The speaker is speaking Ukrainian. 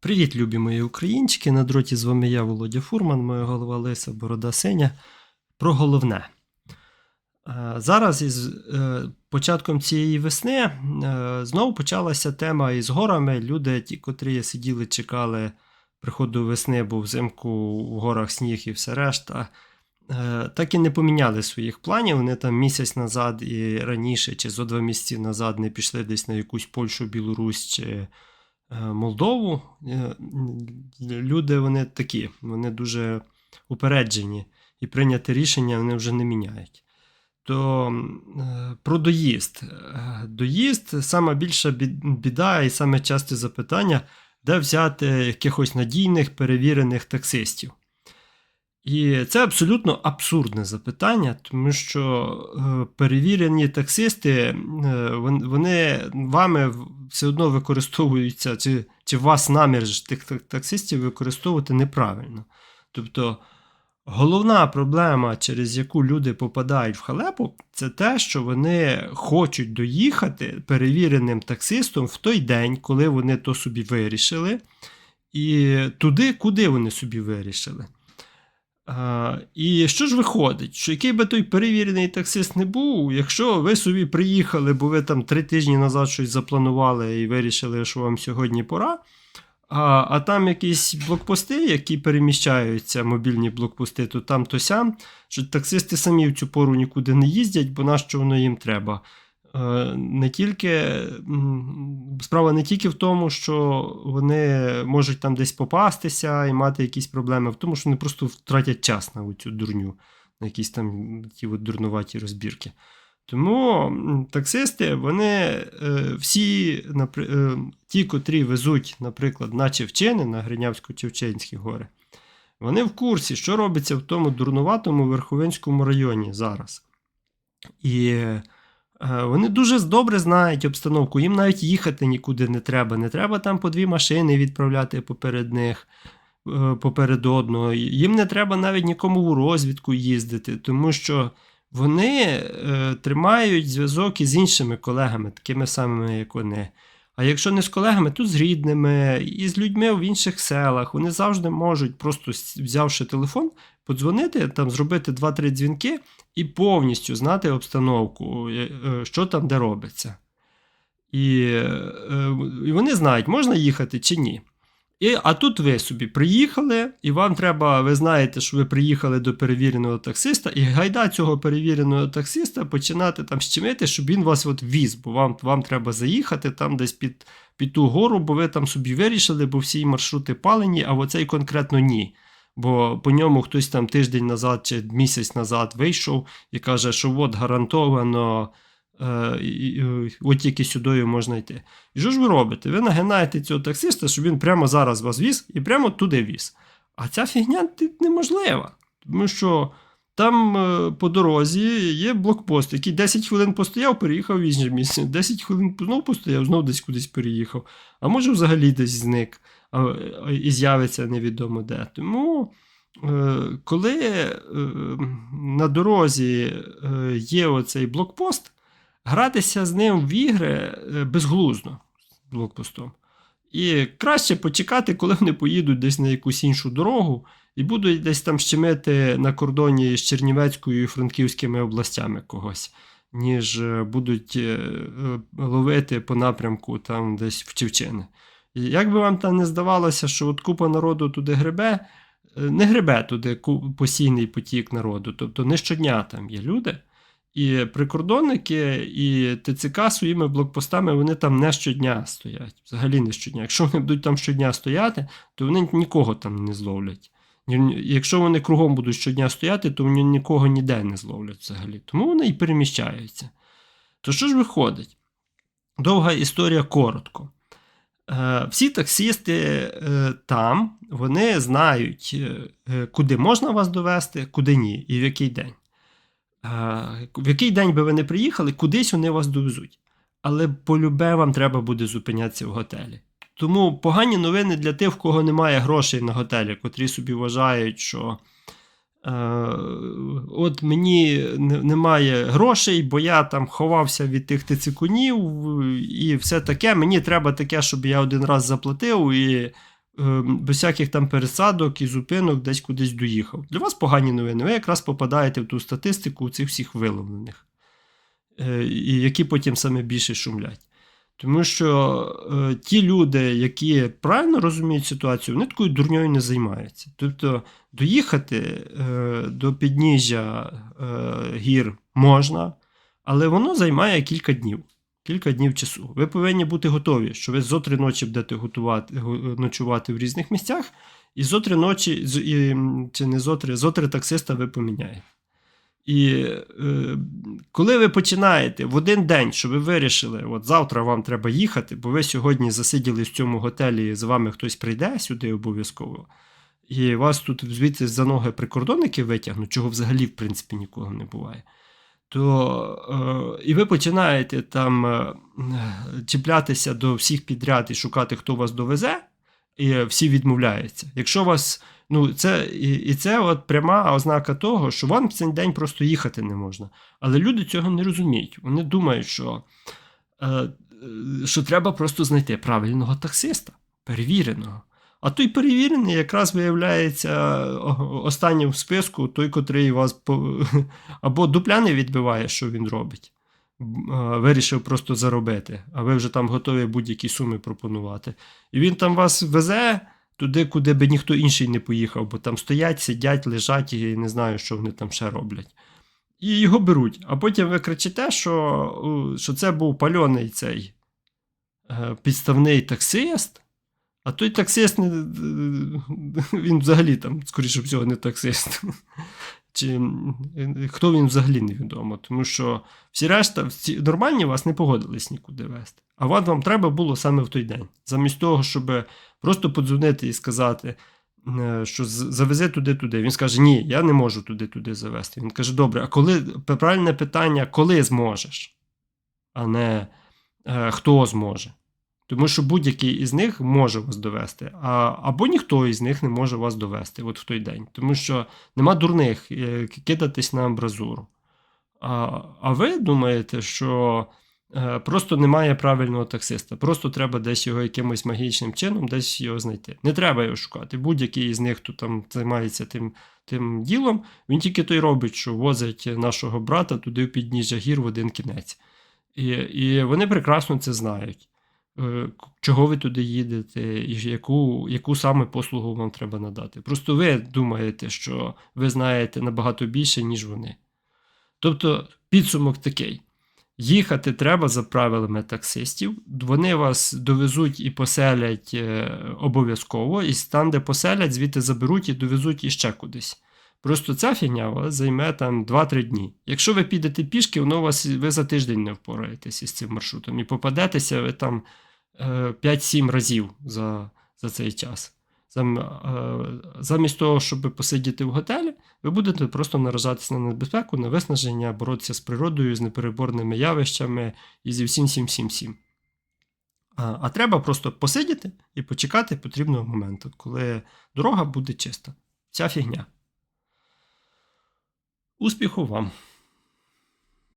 Привіт, любі мої українчики. На дроті з вами я, Володя Фурман, моя голова Лиса, Борода Синя. Про головне. Е, Зараз із е, початком цієї весни е, знову почалася тема із горами. Люди, ті, котрі сиділи, чекали приходу весни, бо взимку в горах сніг і все решта. Так і не поміняли своїх планів. Вони там місяць назад і раніше, чи зо два місяці назад не пішли десь на якусь Польщу, Білорусь чи Молдову. Е, Люди вони такі, вони дуже упереджені, і прийняти рішення вони вже не міняють. То е, про доїзд. Е, Доїзд саме більша біда і саме часте запитання, де взяти якихось надійних перевірених таксистів. І це абсолютно абсурдне запитання, тому що е, перевірені таксисти, е, вон- вони вами все одно використовуються, чи, чи вас намір тих так- таксистів використовувати неправильно. Тобто головна проблема, через яку люди попадають в халепу, це те, що вони хочуть доїхати перевіреним таксистом в той день, коли вони то собі вирішили, і туди, куди вони собі вирішили. А, і що ж виходить? Що який би той перевірений таксист не був, якщо ви собі приїхали, бо ви там три тижні назад щось запланували і вирішили, що вам сьогодні пора. А, а там якісь блокпости, які переміщаються, мобільні блокпости, то там, то сям, що таксисти самі в цю пору нікуди не їздять, бо нащо воно їм треба. Е, Не тільки, справа не тільки в тому, що вони можуть там десь попастися і мати якісь проблеми, в тому, що вони просто втратять час на цю дурню, на якісь там ті от дурнуваті розбірки. Тому таксисти, вони е, всі, е, ті, котрі везуть, наприклад, на Чевчини, на Гринявсько-Чевченські гори, вони в курсі, що робиться в тому дурнуватому Верховинському районі зараз. І вони дуже добре знають обстановку, їм навіть їхати нікуди не треба. Не треба там по дві машини відправляти поперед них, е, поперед одного. Їм не треба навіть нікому у розвідку їздити, тому що вони е, тримають зв'язок із іншими колегами, такими самими, як вони. А якщо не з колегами, то з рідними і з людьми в інших селах. Вони завжди можуть, просто взявши телефон, подзвонити, там, зробити 2-3 дзвінки і повністю знати обстановку, е, е, що там де робиться. І, е, і вони знають, можна їхати чи ні. І, а тут ви собі приїхали, і вам треба, ви знаєте, що ви приїхали до перевіреного таксиста, і гайда цього перевіреного таксиста починати там щемити, щоб він вас от віз, бо вам, вам треба заїхати там десь під, під ту гору, бо ви там собі вирішили, бо всі маршрути палені, а оцей конкретно ні. Бо по ньому хтось там тиждень назад чи місяць назад вийшов і каже, що от гарантовано. Е, от тільки сюди можна йти. І що ж ви робите? Ви нагинаєте цього таксиста, щоб він прямо зараз вас віз і прямо туди віз. А ця фігня неможлива. Тому що там е, по дорозі є блокпост, який 10 хвилин постояв, переїхав в інше місце. 10 хвилин знову постояв, знову десь кудись переїхав. А може взагалі десь зник і з'явиться невідомо де. Тому. е, Коли е, на дорозі е, є оцей блокпост, гратися з ним в ігри безглуздо блокпостом. І краще почекати, коли вони поїдуть десь на якусь іншу дорогу і будуть десь там щемити на кордоні з Чернівецькою і Франківськими областями когось, ніж будуть ловити по напрямку там десь в Чівчини. Як би вам там не здавалося, що от купа народу туди гребе, е, не гребе туди постійний потік народу. Тобто не щодня там є люди. І прикордонники, і ТЦК своїми блокпостами вони там не щодня стоять. Взагалі не щодня. Якщо вони будуть там щодня стояти, то вони нікого там не зловлять. Якщо вони кругом будуть щодня стояти, то вони нікого ніде не зловлять взагалі. Тому вони і переміщаються. То що ж виходить? Довга історія коротко. Е, Всі таксисти е, там вони знають, е, куди можна вас довести, куди ні, і в який день. В який день би ви не приїхали, кудись вони вас довезуть. Але полюбе вам треба буде зупинятися в готелі. Тому погані новини для тих, в кого немає грошей на готелі, котрі собі вважають, що от мені немає грошей, бо я там ховався від тих тицикунів і все таке. Мені треба таке, щоб я один раз заплатив і е, без всяких там пересадок і зупинок десь кудись доїхав. Для вас погані новини. Ви якраз попадаєте в ту статистику цих всіх виловлених, е, які потім саме більше шумлять. Тому що е, ті люди, які правильно розуміють ситуацію, вони такою дурньою не займаються. Тобто доїхати е, до підніжжя е, гір можна, але воно займає кілька днів. Кілька днів часу. Ви повинні бути готові, що ви зо три ночі будете готувати, ночувати в різних місцях, і зо три ночі, і, чи не зо три, зо три таксиста ви поміняєте. І е, коли ви починаєте в один день, що ви вирішили, от завтра вам треба їхати, бо ви сьогодні засиділи в цьому готелі, і з вами хтось прийде сюди обов'язково, і вас тут звідти за ноги прикордонники витягнуть, чого взагалі, в принципі, нікого не буває. То е, і ви починаєте там е, чіплятися до всіх підряд і шукати, хто вас довезе, і всі відмовляються. Якщо вас Ну, це, і, і це от пряма ознака того, що вам в цей день просто їхати не можна. Але люди цього не розуміють. Вони думають, що, е, е, що треба просто знайти правильного таксиста, перевіреного. А той перевірений якраз виявляється останнім в списку, той, котрий вас або дупля не відбиває, що він робить. Е, Вирішив просто заробити, а ви вже там готові будь-які суми пропонувати. І він там вас везе туди, куди би ніхто інший не поїхав, бо там стоять, сидять, лежать і не знаю, що вони там ще роблять. І його беруть. А потім ви кричите, що, що це був пальоний цей е, підставний таксист. А той таксист, він взагалі там, скоріше всього, не таксист. Чи хто він взагалі невідомо. Тому що всі решта, всі нормальні вас не погодились нікуди вести. А вам, вам треба було саме в той день. Замість того, щоб просто подзвонити і сказати, е, що завези туди-туди. Він скаже: Ні, я не можу туди-туди завести. Він каже: Добре, а коли правильне питання, коли зможеш, а не е, хто зможе. Тому що будь-який із них може вас довести, а, або ніхто із них не може вас довести от в той день. Тому що нема дурних е, кидатись на амбразуру. А, а ви думаєте, що е, просто немає правильного таксиста, просто треба десь його якимось магічним чином десь його знайти. Не треба його шукати. Будь-який із них, хто там займається тим, тим ділом, він тільки той робить, що возить нашого брата туди в підніжжя гір в один кінець. І, і вони прекрасно це знають. Е, Чого ви туди їдете, і яку, яку саме послугу вам треба надати. Просто ви думаєте, що ви знаєте набагато більше, ніж вони. Тобто, підсумок такий: їхати треба за правилами таксистів, вони вас довезуть і поселять е, обов'язково, і там, де поселять, звідти заберуть і довезуть іще кудись. Просто ця фігня вас займе там 2-3 дні. Якщо ви підете пішки, воно у вас ви за тиждень не впораєтесь із цим маршрутом і попадетеся ви там 5-7 разів за, за цей час. Е, замість того, щоб посидіти в готелі, ви будете просто наражатися на небезпеку, на виснаження, боротися з природою, з непереборними явищами і зі всім всім всім всім. А, а треба просто посидіти і почекати потрібного моменту, коли дорога буде чиста. Вся фігня. Успіху вам!